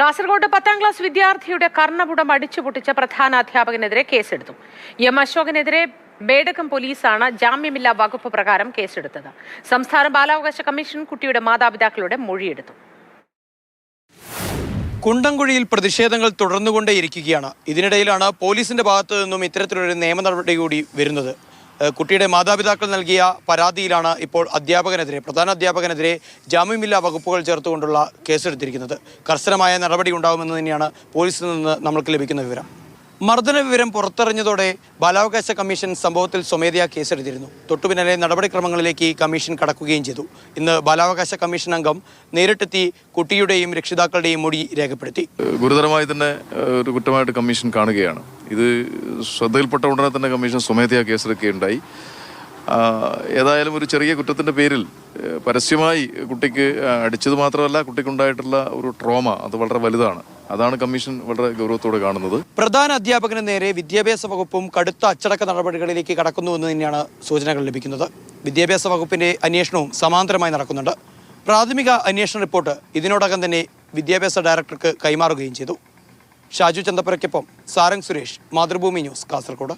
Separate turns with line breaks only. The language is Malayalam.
കാസർഗോഡ് പത്താം ക്ലാസ് വിദ്യാർത്ഥിയുടെ കർണപുടം അടിച്ചു പൊട്ടിച്ച പ്രധാന അധ്യാപകനെതിരെ കേസെടുത്തു. എം. അശോകനെതിരെ ബേഡകം പോലീസാണ് ജാമ്യമില്ലാ വകുപ്പ് പ്രകാരം കേസെടുത്തത്. സംസ്ഥാന ബാലാവകാശ കമ്മീഷൻ കുട്ടിയുടെ മാതാപിതാക്കളുടെ മൊഴിയെടുത്തു.
കുണ്ടംകുഴിയിൽ പ്രതിഷേധങ്ങൾ തുടർന്നുകൊണ്ടേയിരിക്കുകയാണ്. ഇതിനിടയിലാണ് പോലീസിന്റെ ഭാഗത്തു നിന്നും ഇത്തരത്തിലൊരു നിയമ നടപടി കൂടി വരുന്നത്. കുട്ടിയുടെ മാതാപിതാക്കൾ നൽകിയ പരാതിയിലാണ് ഇപ്പോൾ അധ്യാപകനെതിരെ പ്രധാന അധ്യാപകനെതിരെ ജാമ്യമില്ലാ വകുപ്പുകൾ ചേർത്തുകൊണ്ടുള്ള കേസെടുത്തിരിക്കുന്നത്. കർശനമായ നടപടി ഉണ്ടാകുമെന്ന് തന്നെയാണ് പോലീസിൽ നിന്ന് നമ്മൾക്ക് ലഭിക്കുന്ന വിവരം. മർദ്ദന വിവരം പുറത്തെറിഞ്ഞതോടെ ബാലാവകാശ കമ്മീഷൻ സംഭവത്തിൽ സ്വമേധയാ കേസെടുത്തിരുന്നു. തൊട്ടുപിന്നാലെ നടപടിക്രമങ്ങളിലേക്ക് കമ്മീഷൻ കടക്കുകയും ചെയ്തു. ഇന്ന് ബാലാവകാശ കമ്മീഷൻ അംഗം നേരിട്ടെത്തി കുട്ടിയുടെയും രക്ഷിതാക്കളുടെയും മൊഴി രേഖപ്പെടുത്തി.
ഗുരുതരമായി തന്നെ ഒരു കുറ്റമായിട്ട് കമ്മീഷൻ കാണുകയാണ്. ഇത് ശ്രദ്ധയിൽപ്പെട്ട ഉടനെ തന്നെ കമ്മീഷൻ സ്വമേധയാ കേസെടുക്കുകയുണ്ടായി. ഏതായാലും ഒരു ചെറിയ കുറ്റത്തിന്റെ പേരിൽ പരസ്യമായി കുട്ടിക്ക് അടിച്ചത് മാത്രമല്ല കുട്ടിക്കുണ്ടായിട്ടുള്ള ഒരു ട്രോമ അത് വളരെ വലുതാണ്. അതാണ് കമ്മീഷൻ വളരെ ഗൗരവത്തോടെ കാണുന്നത്.
പ്രധാന അധ്യാപകന് നേരെ വിദ്യാഭ്യാസ വകുപ്പും കടുത്ത അച്ചടക്ക നടപടികളിലേക്ക് കടക്കുന്നുവെന്ന് തന്നെയാണ് സൂചനകൾ ലഭിക്കുന്നത്. വിദ്യാഭ്യാസ വകുപ്പിന്റെ അന്വേഷണവും സമാന്തരമായി നടക്കുന്നുണ്ട്. പ്രാഥമിക അന്വേഷണ റിപ്പോർട്ട് ഇതിനോടകം തന്നെ വിദ്യാഭ്യാസ ഡയറക്ടർക്ക് കൈമാറുകയും ചെയ്തു. ഷാജു ചന്തപ്പുരയ്ക്കൊപ്പം സാരംഗ് സുരേഷ് മാതൃഭൂമി ന്യൂസ് കാസർഗോഡ്.